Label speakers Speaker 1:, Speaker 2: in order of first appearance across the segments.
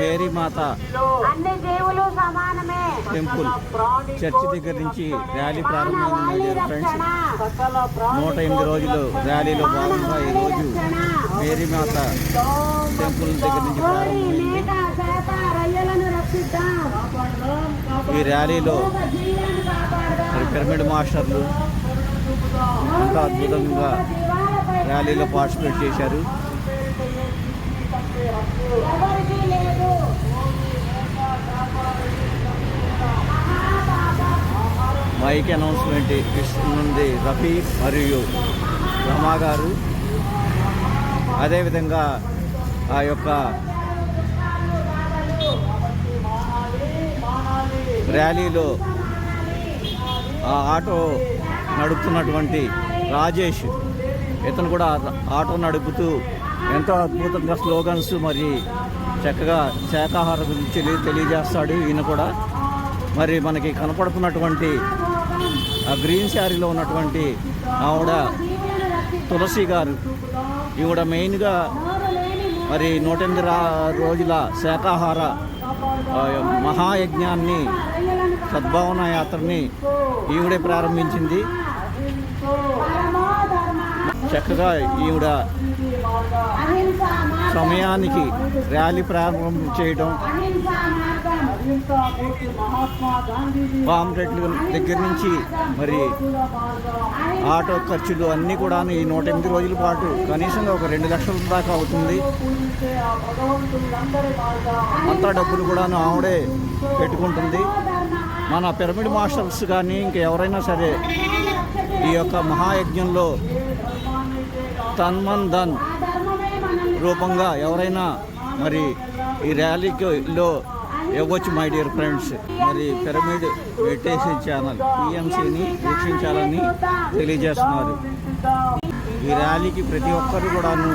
Speaker 1: Mary మాత temple church దగ్గర నుంచి rally ప్రారంభమైంది ఫ్రెండ్స్. నూట ఎనిమిది రోజులు ర్యాలీలో భాగంగా ఈరోజు మేరీ మాత టెంపుల్ దగ్గర నుంచి ప్రారంభమైంది. ఈ ర్యాలీలో పిరమిడ్ మాస్టర్లు ఎంతో అద్భుతంగా ర్యాలీలో పార్టిసిపేట్ చేశారు
Speaker 2: ఎవరికీ లేదు
Speaker 1: మైక్ అనౌన్స్మెంట్ నుండి రఫీ మరియు రమా గారు. అదేవిధంగా ఆ యొక్క ర్యాలీలో ఆ ఆటో నడుపుతున్నటువంటి రాజేష్ ఇతను కూడా ఆటో నడుపుతూ ఎంతో అద్భుతంగా స్లోగన్స్ మరి చక్కగా శాకాహార గురించి తెలియజేస్తాడు ఈయన కూడా. మరి మనకి కనపడుతున్నటువంటి గ్రీన్ శారీలో ఉన్నటువంటి ఆవిడ తులసి గారు. ఈవిడ మెయిన్గా మరి నూట ఎనిమిది రోజుల శాకాహార మహాయజ్ఞాన్ని సద్భావన యాత్రని ఈవిడే ప్రారంభించింది. చక్కగా ఈవిడ సమయానికి ర్యాలీ ప్రారంభం చేయడం పాంప్లెట్ల దగ్గర నుంచి మరి ఆటో ఖర్చులు అన్నీ కూడా ఈ నూట ఎనిమిది రోజుల పాటు కనీసంగా ఒక రెండు లక్షల దాకా అవుతుంది. అంతా డబ్బులు కూడాను ఆవిడే పెట్టుకుంటుంది. మన పిరమిడ్ మాస్టర్స్ కానీ ఇంకెవరైనా సరే ఈ యొక్క మహాయజ్ఞంలో తన్మన్ ధన్ రూపంగా ఎవరైనా మరి ఈ ర్యాలీలో ఇవ్వచ్చు మై డియర్ ఫ్రెండ్స్ మరి పిరమిడ్ మెడిటేషన్ ఛానల్ పిఎంసిని వీక్షించాలని తెలియజేస్తున్నారు. ఈ ర్యాలీకి ప్రతి ఒక్కరు కూడాను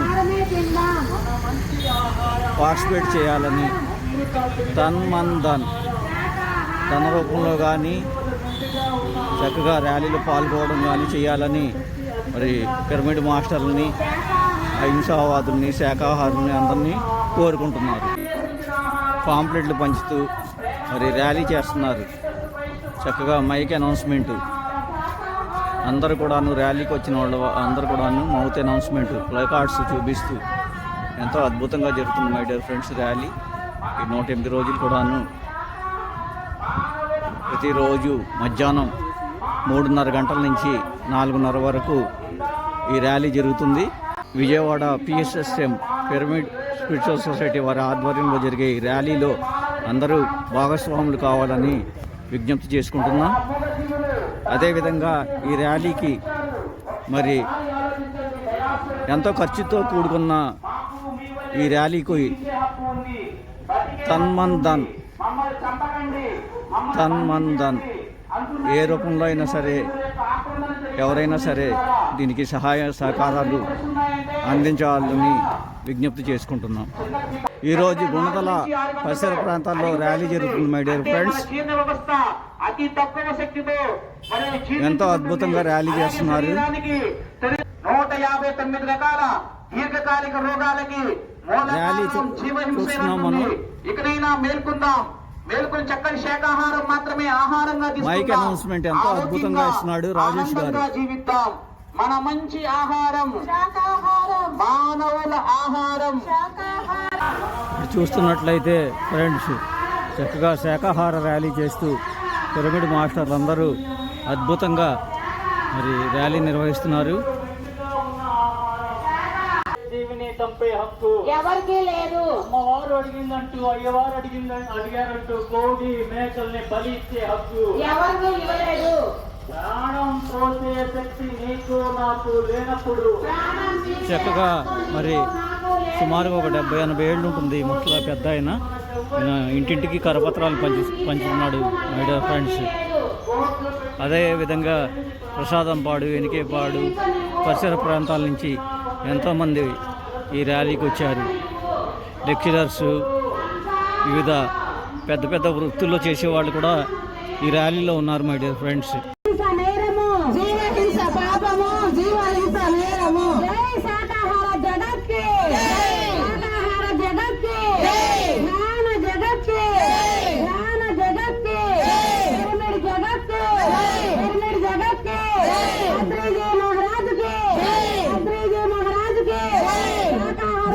Speaker 1: పార్టిసిపేట్ చేయాలని తన్ మన్ ధన్ ధన రూపంలో కానీ చక్కగా ర్యాలీలో పాల్గొనడం కానీ చేయాలని మరి పిరమిడ్ మాస్టర్లని అహింసావాదుల్ని శాఖాహారుల్ని అందరినీ కోరుకుంటున్నారు. పాంప్లెట్లు పంచుతూ మరి ర్యాలీ చేస్తున్నారు. చక్కగా మైక్ అనౌన్స్మెంట్. అందరూ కూడాను ర్యాలీకి వచ్చిన వాళ్ళు అందరు కూడాను మౌత్ అనౌన్స్మెంట్ ప్లకార్డ్స్ చూపిస్తూ ఎంతో అద్భుతంగా జరుగుతుంది మై డియర్ ఫ్రెండ్స్ ర్యాలీ. ఈ నూట ఎనిమిది రోజులు కూడాను ప్రతిరోజు మధ్యాహ్నం మూడున్నర గంటల నుంచి నాలుగున్నర వరకు ఈ ర్యాలీ జరుగుతుంది. Vijayawada PSSM pyramid spiritual society వారి ఆధ్వర్యంలో జరిగే ఈ ర్యాలీలో అందరూ భాగస్వాములు కావాలని విజ్ఞప్తి చేసుకుంటున్నాం. అదేవిధంగా ఈ ర్యాలీకి మరి ఎంతో ఖర్చుతో కూడుకున్న ఈ ర్యాలీకి తన్మన్ ధన్ తన్మన్ ధన్ ఏ రూపంలో అయినా సరే ఎవరైనా సరే దీనికి సహాయ సహకారాలు అందించాలని విజ్ఞప్తి చేసుకుంటున్నాం ఈరోజు గుణదల పరిసర ప్రాంతాల్లో ర్యాలీ జరుగుతుంది మై డియర్ ఫ్రెండ్స్ ఎంతో అద్భుతంగా ర్యాలీ చేస్తున్నారు
Speaker 3: శరీరానికి తెలి- నూట యాభై తొమ్మిది రకాల దీర్ఘకాలిక రోగాలకి
Speaker 1: ర్యాలీ చూస్తున్నాం. మనం.
Speaker 3: మేల్కొందాం మేల్కొని చక్కని శాకాహారం మాత్రమే ఆహారంగా.
Speaker 1: మైక్ అనౌన్స్మెంట్ ఎంతో అద్భుతంగా ఇస్తున్నాడు రాజేష్ గారు.
Speaker 3: జీవిద్దాం. మన మంచి ఆహారం. మానవుల ఆహారం.
Speaker 1: చూస్తున్నట్లయితే ఫ్రెండ్స్ చక్కగా శాకాహార ర్యాలీ చేస్తూ పిరమిడ్ మాస్టర్లు అందరూ అద్భుతంగా మరి ర్యాలీ నిర్వహిస్తున్నారు.
Speaker 4: చంపే హక్కు.
Speaker 2: ఎవరికీ లేదు.
Speaker 4: అమ్మవారు అడిగిందంటూ అయ్యవారు అడిగిందని అడిగారంటూ కోడి మేకల్ని బలి ఇచ్చే హక్కు.
Speaker 2: ఎవరికీ ఇవ్వలేదు.
Speaker 4: ప్రాణం పోసే శక్తి నీకు నాకు లేనప్పుడు.
Speaker 1: చక్కగా మరి. సుమారుగా ఒక డెబ్బై ఎనభై ఏళ్ళు ఉంటుంది ముసలా పెద్ద ఆయన. ఇంటింటికి కరపత్రాలు పంచి పంచుతున్నాడు మై డియర్ ఫ్రెండ్స్ అదే విధంగా ప్రసాదంపాడు ఎనికేపాడు పరిసర ప్రాంతాల నుంచి ఎంతోమంది ఈ ర్యాలీకి వచ్చారు. లెక్చరర్స్ వివిధ పెద్ద పెద్ద వృత్తుల్లో చేసేవాళ్ళు కూడా ఈ ర్యాలీలో ఉన్నారు మై డియర్ ఫ్రెండ్స్.